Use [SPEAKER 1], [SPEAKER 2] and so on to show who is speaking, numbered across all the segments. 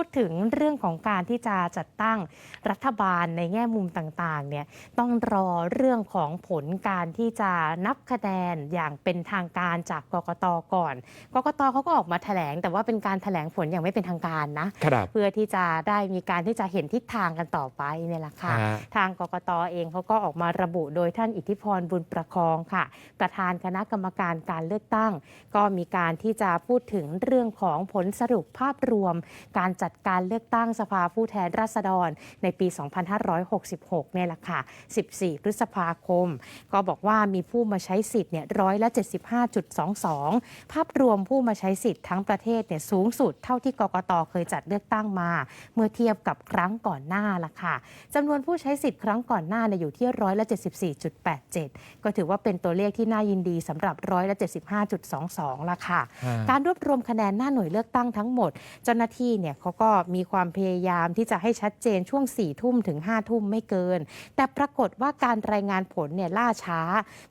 [SPEAKER 1] พูดถึงเรื่องของการที่จะจัดตั้งรัฐบาลในแง่มุมต่างๆเนี่ยต้องรอเรื่องของผลการที่จะนับคะแนนอย่างเป็นทางการจากกกตก่อน กกตเขาก็ออกมาแถลง แต่ว่าเป็นการแถลงผลอย่างไม่เป็นทางการนะ
[SPEAKER 2] ครับ
[SPEAKER 1] เพื่อที่จะได้มีการที่จะเห็นทิศทางกันต่อไปเนี่ยแหละค่ะ
[SPEAKER 2] ฮะ
[SPEAKER 1] ทางกกตเองเขาก็ออกมาระบุโดยท่านอิทธิพรบุญประคองค่ะ ประธานคณะกรรมการการเลือกตั้ง ก็มีการที่จะพูดถึงเรื่องของผลสรุปภาพรวมการจัดการเลือกตั้งสภาผู้แทนราษฎรในปี 2566 เนี่ยแหละค่ะ 14 พฤษภาคม ก็บอกว่ามีผู้มาใช้สิทธิ์เนี่ยร้อยละ75.22 ภาพรวมผู้มาใช้สิทธิ์ทั้งประเทศเนี่ยสูงสุดเท่าที่กกตเคยจัดเลือกตั้งมา เมื่อเทียบกับครั้งก่อนหน้าละค่ะจำนวนผู้ใช้สิทธิ์ครั้งก่อนหน้าเนี่ยอยู่ที่ร้อยละ74.87 ก็ถือว่าเป็นตัวเลขที่น่ายินดีสำหรับร้อยละ75.22ละค่ะ
[SPEAKER 2] ฮะ
[SPEAKER 1] การรวบรวมคะแนนหน้าหน่วยเลือกตั้งทั้งหมด เจ้าหน้าที่เนี่ยเขาก็มีความพยายามที่จะให้ชัดเจนช่วง4ี่ทุ่มถึง5้าทุ่มไม่เกิน แต่ปรากฏว่าการรายงานผลเนี่ยล่าช้า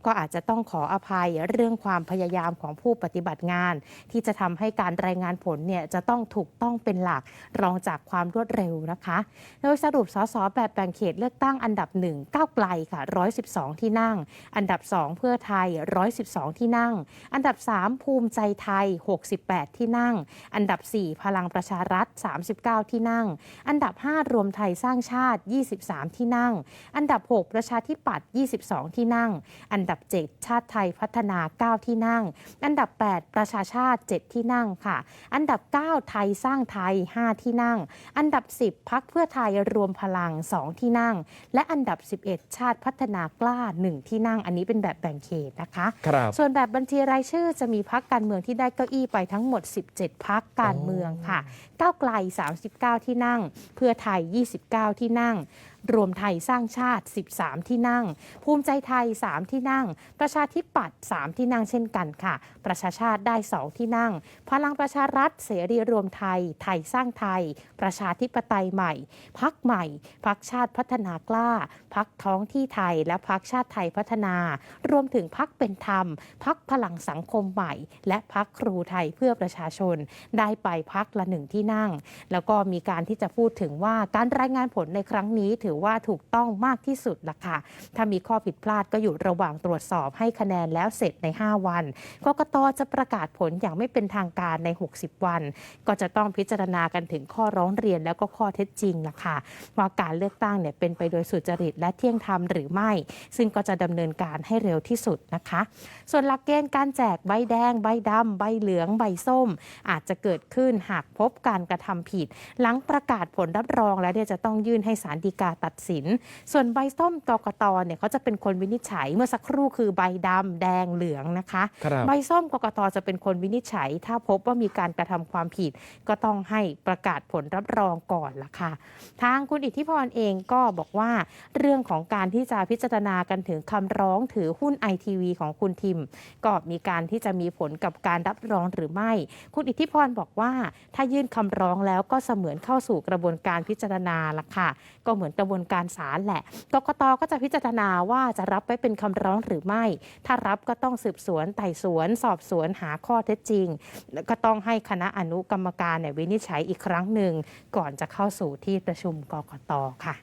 [SPEAKER 1] ก็อาจจะต้องขออภัยเรื่องความพยายามของผู้ปฏิบัติงาน ที่จะทำให้การรายงานผลเนี่ยจะต้องถูกต้องเป็นหลักรองจากความรวดเร็วนะคะ โดยสรุปสสแบบแบ่งเขตเลือกตั้งอันดับ1ก้าวไกลค่ะ 112 ที่นั่ง อันดับ 2 เพื่อไทย 112 ที่นั่ง อันดับ 3 ภูมิใจไทย 68 ที่นั่ง อันดับ 4 พลังประชารัฐ39 ที่นั่ง อันดับ 5 รวมไทยสร้างชาติ 23 ที่นั่ง อันดับ 6 ประชาธิปัตย์ 22 ที่นั่ง อันดับ 7 ชาติไทยพัฒนา 9 ที่นั่ง อันดับ 8 ประชาชาติ 7 ที่นั่งค่ะ อันดับ 9 ไทยสร้างไทย 5 ที่นั่ง อันดับ 10 พักเพื่อไทยรวมพลัง 2 ที่นั่ง และอันดับ 11 ชาติพัฒนากล้า 1 ที่นั่ง อันนี้เป็นแบบแบ่งเขตนะคะ
[SPEAKER 2] ครับ
[SPEAKER 1] ส่วนแบบบัญชีรายชื่อจะมีพักการเมืองที่ได้เก้าอี้ไปทั้งหมด 17 พักการเมืองค่ะก้าวไกล39 ที่นั่ง เพื่อไทย 29 ที่นั่ง รวมไทยสร้างชาติ 13 ที่นั่ง ภูมิใจไทย 3 ที่นั่ง ประชาธิปัตย์3ที่นั่งเช่นกันค่ะ ประชาชาติได้ 2 ที่นั่ง พลังประชารัฐเสรีรวมไทย ไทยสร้างไทย ประชาธิปไตยใหม่ พักใหม่ พักชาติพัฒนากล้า พักท้องที่ไทย และพักชาติไทยพัฒนา รวมถึงพักเป็นธรรม พักพลังสังคมใหม่ และพักครูไทยเพื่อประชาชน ได้ไปพักละหนึ่งที่นั่ง แล้วก็มีการที่จะพูดถึงว่าการรายงานผลในครั้งนี้ถือว่าถูกต้องมากที่สุดล่ะค่ะ ถ้ามีข้อผิดพลาดก็อยู่ระหว่างตรวจสอบให้คะแนนแล้วเสร็จใน 5 วัน กกตจะประกาศผลอย่างไม่เป็นทางการใน 60 วัน ก็จะต้องพิจารณากันถึงข้อร้องเรียนแล้วก็ข้อเท็จจริงล่ะค่ะว่าการเลือกตั้งเนี่ยเป็นไปโดยสุจริตและเที่ยงธรรมหรือไม่ ซึ่งก็จะดำเนินการให้เร็วที่สุดนะคะ ส่วนหลักเกณฑ์การแจกใบแดง ใบดำใบเหลือง ใบส้ม อาจจะเกิดขึ้นหากพบการกระทำผิด หลังประกาศผลรับรองแล้วเนี่ยจะต้องยื่นให้ศาลฎีกาตัดสิน ส่วนใบส้มกกตเนี่ยเขาจะเป็นคนวินิจฉัยเมื่อสักครู่คือใบดำแดงเหลืองนะคะ
[SPEAKER 2] ครับ
[SPEAKER 1] ใบส้มกกตจะเป็นคนวินิจฉัย ถ้าพบว่ามีการกระทำความผิด ก็ต้องให้ประกาศผลรับรองก่อนละค่ะ ทางคุณอิทธิพรเองก็บอกว่าเรื่องของการที่จะพิจารณากันถึงคำร้องถือหุ้นไอทีวีของคุณทิม ก็มีการที่จะมีผลกับการรับรองหรือไม่ คุณอิทธิพรบอกว่า ถ้ายื่นคำร้องแล้วก็เสมือนเข้าสู่กระบวนการพิจารณาละค่ะ ก็เหมือนกระบวนการศาลแหละ กกตก็จะพิจารณาว่าจะรับไว้เป็นคำร้องหรือไม่ ถ้ารับก็ต้องสืบสวนไต่สวน สอบสวนหาข้อเท็จจริงแล้วก็ต้องให้คณะอนุกรรมการเนี่ยวินิจฉัยอีกครั้งหนึ่ง ก่อนจะเข้าสู่ที่ประชุมกกตค่ะ